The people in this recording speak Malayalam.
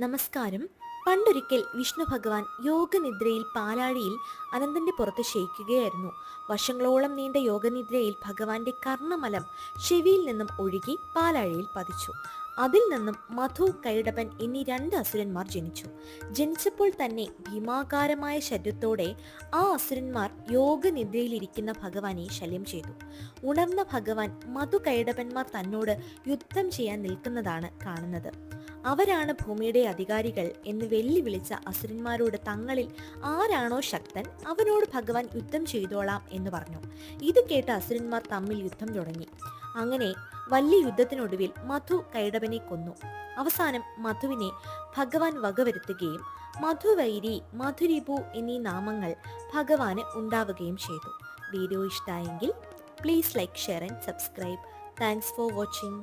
നമസ്കാരം. പണ്ടൊരിക്കൽ വിഷ്ണു ഭഗവാൻ യോഗനിദ്രയിൽ പാലാഴിയിൽ അനന്തന്റെ പുറത്ത് ശയിക്കുകയായിരുന്നു വർഷങ്ങളോളം നീണ്ട യോഗനിദ്രയിൽ ഭഗവാന്റെ കർണമലം ചെവിയിൽ നിന്നും ഒഴുകി പാലാഴിയിൽ പതിച്ചു. അതിൽ നിന്നും മധു കൈടപൻ എന്നീ രണ്ട് അസുരന്മാർ ജനിച്ചു. ജനിച്ചപ്പോൾ തന്നെ ഭീമാകാരമായ ശരീരത്തോടെ ആ അസുരന്മാർ യോഗനിദ്രയിലിരിക്കുന്ന ഭഗവാനെ ശല്യം ചെയ്തു. ഉണർന്ന ഭഗവാൻ മധു കൈടപന്മാർ തന്നോട് യുദ്ധം ചെയ്യാൻ നിൽക്കുന്നതാണ് കാണുന്നത്. അവരാണ് ഭൂമിയുടെ അധികാരികൾ എന്ന് വെല്ലുവിളിച്ച അസുരന്മാരോട് തങ്ങളിൽ ആരാണോ ശക്തൻ അവനോട് ഭഗവാൻ യുദ്ധം ചെയ്തോളാം എന്ന് പറഞ്ഞു. ഇത് കേട്ട അസുരന്മാർ തമ്മിൽ യുദ്ധം തുടങ്ങി. അങ്ങനെ വലിയ യുദ്ധത്തിനൊടുവിൽ മധു കൈടവനെ കൊന്നു. അവസാനം മധുവിനെ ഭഗവാൻ വകവരുത്തുകയും മധുവൈരി മധുരിപു എന്നീ നാമങ്ങൾ ഭഗവാന് ഉണ്ടാവുകയും ചെയ്തു. വീഡിയോ ഇഷ്ടമായെങ്കിൽ please like share and subscribe. Thanks for watching.